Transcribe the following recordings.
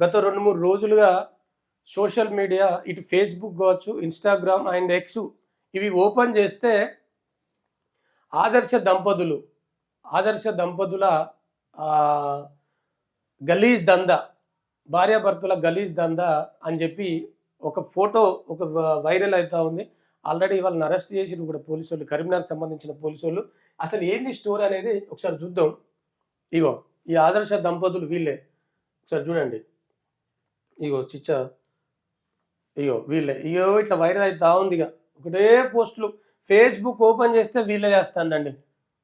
గత రెండు మూడు రోజులుగా సోషల్ మీడియా ఇటు ఫేస్బుక్ కావచ్చు ఇన్స్టాగ్రామ్ అండ్ ఎక్స్ ఇవి ఓపెన్ చేస్తే ఆదర్శ దంపతులు ఆదర్శ దంపతుల గలీజ్ దంద భార్యాభర్తల గలీజ్ దంద అని చెప్పి ఒక ఫోటో ఒక వైరల్ అవుతా ఉంది. ఆల్రెడీ వాళ్ళని అరెస్ట్ చేసిన కూడా పోలీసు వాళ్ళు కరీంనగర్ సంబంధించిన పోలీసు వాళ్ళు అసలు ఏంది స్టోరీ అనేది ఒకసారి చూద్దాం. ఇగో ఈ ఆదర్శ దంపతులు వీళ్ళే. ఒకసారి చూడండి. ఇగో చిచ్చ. ఇగో వీళ్ళే. ఇగో ఇట్లా వైరల్ అవుతా ఉంది ఇక ఒకటే పోస్టులు. ఫేస్బుక్ ఓపెన్ చేస్తే వీళ్ళే చేస్తానండి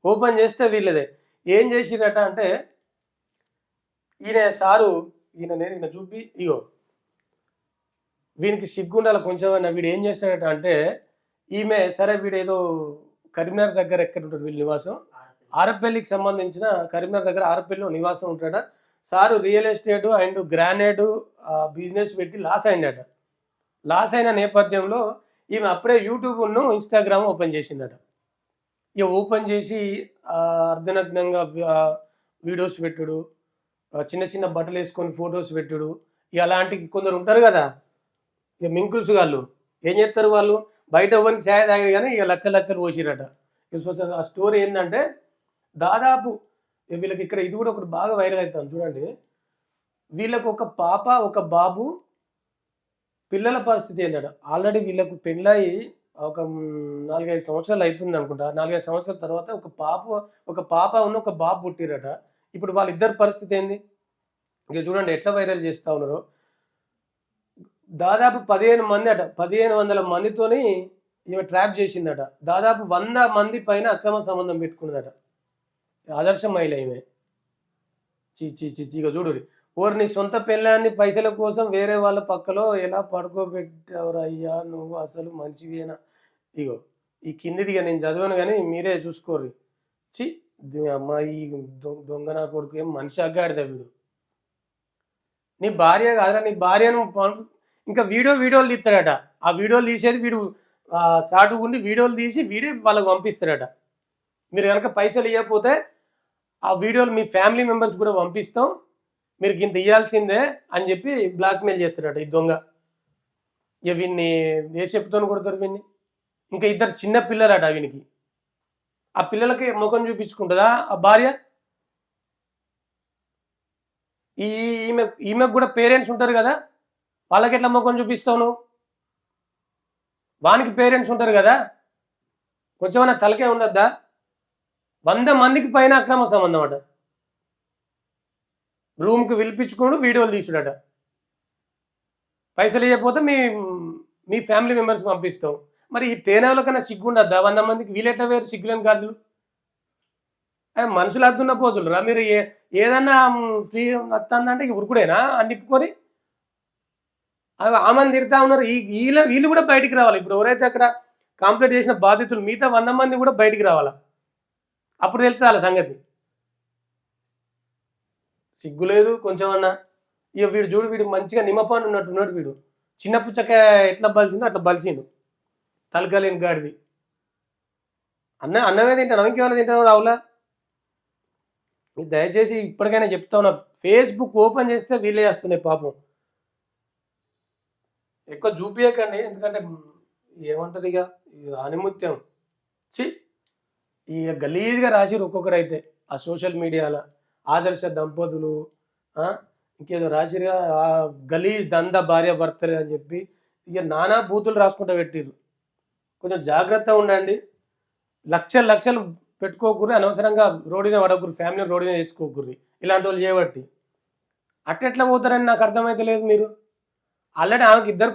ఓపెన్ చేస్తే వీళ్ళదే. ఏం చేసిరట అంటే ఈయన సారు ఈయన నేను ఈయన చూపి ఇగో. వీనికి సిగ్గుండాల కొంచెం వీడు ఏం చేస్తాడట అంటే ఈమె సరే వీడు ఏదో కరీంనగర్ దగ్గర ఎక్కడ ఉంటాడు వీళ్ళ నివాసం? ఆరపల్లికి సంబంధించిన కరీంనగర్ దగ్గర ఆరపల్లిలో నివాసం ఉంటాడ sir real estate and granite business పెట్టి లాస్ అయిందట. లాస్ అయిన నేపథ్యంలో ఈమె అప్పుడే యూట్యూబ్ను ఇన్స్టాగ్రామ్ ఓపెన్ చేసిందట. ఇక ఓపెన్ చేసి అర్ధనగ్నంగా వీడియోస్ పెట్టుడు చిన్న చిన్న బట్టలు వేసుకొని ఫొటోస్ పెట్టుడు. ఇక అలాంటి కొందరు ఉంటారు కదా ఇక మింకుల్స్ వాళ్ళు ఏం చేస్తారు వాళ్ళు? బయట ఎవరికి ఛాయ్ తాగారు కానీ ఇక లచ్చ లచ్చలు పోసిరట. ఆ స్టోరీ ఏంటంటే దాదాపు వీళ్ళకి ఇక్కడ ఇది కూడా ఒకటి బాగా వైరల్ అవుతుంది. చూడండి. వీళ్ళకు ఒక పాప ఒక బాబు పిల్లల పరిస్థితి ఏంటంటే ఆల్రెడీ వీళ్ళకు పెళ్ళయి ఒక నాలుగైదు సంవత్సరాలు అవుతుంది అనుకుంటా. నాలుగైదు సంవత్సరాల తర్వాత ఒక పాప ఒక పాప ఉన్న ఒక బాబు పుట్టిరట. ఇప్పుడు వాళ్ళిద్దరి పరిస్థితి ఏంది? ఇక చూడండి ఎట్లా వైరల్ చేస్తూ ఉన్నారో. దాదాపు పదిహేను మంది అట. పదిహేను వందల మందితోని ఈమె ట్రాప్ చేసిందట. దాదాపు వంద మంది పైన అక్రమ సంబంధం పెట్టుకున్నదట. ఆదర్శ మహిళ ఈమె చీ చీ చీ చీగా చూడు ఓరి నీ సొంత పెళ్ళాన్ని పైసల కోసం వేరే వాళ్ళ పక్కలో ఎలా పడుకోబెట్టావురా అయ్యా? నువ్వు అసలు మంచివేనా ఇగో ఈ కిందిదిగా నేను చదివాను కానీ మీరే చూసుకోర్రి. చి అమ్మాయి దొంగ నా కొడుకు ఏం మనిషి అగ్గాడిదా వీడు? నీ భార్య కాదురా నీ భార్యను ఇంకా వీడియో వీడియోలు తీస్తాడట. ఆ వీడియోలు తీసేది వీడు చాటుకుండి వీడియోలు తీసి వీడే వాళ్ళకి పంపిస్తాడట. మీరు కనుక పైసలు ఇవ్వకపోతే ఆ వీడియోలు మీ ఫ్యామిలీ మెంబర్స్ కూడా పంపిస్తాం. మీరు ఇంత ఇవ్వాల్సిందే అని చెప్పి బ్లాక్మెయిల్ చేస్తున్నాడు ఈ దొంగ. ఇక వీడిని ఏ చెప్తాను కొడతారు వీడిని ఇంకా ఇద్దరు చిన్న పిల్లలట వీనికి. ఆ పిల్లలకి ముఖం చూపించుకుంటుందా? ఆ భార్య? ఈ ఈమె ఈమెకు కూడా పేరెంట్స్ ఉంటారు కదా? వాళ్ళకి ఎట్లా ముఖం చూపిస్తావు నువ్వు? వానికి పేరెంట్స్ ఉంటారు కదా? కొంచెమైనా తలకే ఉండద్దా వంద మందికి పైన అక్రమ సంబంధం అట. రూమ్కి పిలిపించుకోడు వీడియోలు తీసుడట. పైసలు ఇవ్వకపోతే మీ మీ ఫ్యామిలీ మెంబర్స్ పంపిస్తాం. మరి ఈ పేనాల కన్నా సిగ్గుండద్దా? వంద మందికి వీలెట్లా వేరు సిగ్గులేని గాజులు? అదే మనుషులు అద్దున్న పోతులు రా. మీరు ఏ ఏదన్నా ఫ్రీ వస్తుందంటే ఇక ఉరుకుడేనా? అని నిప్పుకొని అవి ఆమెను తిడతా ఉన్నారు. ఈ వీళ్ళ వీళ్ళు కూడా బయటికి రావాలి. ఇప్పుడు ఎవరైతే అక్కడ కంప్లీట్ చేసిన బాధితులు మిగతా వంద మంది కూడా బయటికి రావాలా? అప్పుడు తెలుస్తుంది వాళ్ళ సంగతి. సిగ్గు లేదు కొంచెం అన్నా. ఇక వీడు చూడు వీడు మంచిగా నిమ్మపాను ఉన్నట్టు ఉన్నాడు వీడు. చిన్న పుచ్చకాయ ఎట్లా బలిసిందో అట్లా బలిసిండు. తలకలేని గాడిది. అన్న అన్నమే తింటాను ఇంకేమైనా తింటాను రావులా మీరు దయచేసి ఇప్పటికైనా చెప్తా ఉన్నా ఫేస్బుక్ ఓపెన్ చేస్తే వీళ్ళే చేస్తున్నాయి పాపం. ఎక్కువ చూపించకండి ఎందుకంటే ఏమంటారు ఇక ఇక ఆనిముత్యం. చి ఇక గలీజ్గా రాసిరు ఒక్కొక్కరు అయితే ఆ సోషల్ మీడియాలో ఆదర్శ దంపతులు ఇంకేదో రాసిరుగా ఆ గలీజ్ దంద భార్య భర్తలే అని చెప్పి ఇక నానా బూతులు రాసుకుంటూ పెట్టిర్రు. కొంచెం జాగ్రత్తగా ఉండండి. లక్షలు లక్షలు పెట్టుకోకూరి అనవసరంగా రోడ్డు మీద పడకూరు ఫ్యామిలీ రోడ్డు మీద చేసుకోకూరి ఇలాంటి వాళ్ళు చేయబట్టి. అట్టెట్లా పోతారని నాకు అర్థమైతే లేదు మీరు. ఆల్రెడీ ఆమెకి ఇద్దరు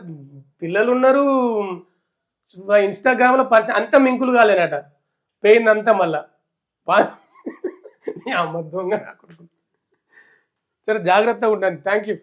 పిల్లలు ఉన్నారు ఇన్స్టాగ్రామ్లో పరిచయం అంత మింకులు కాలేనట. పోయిందంతా మళ్ళా. పా- నీ అమ్మ దొంగ సరే జాగ్రత్తగా ఉండండి. Thank you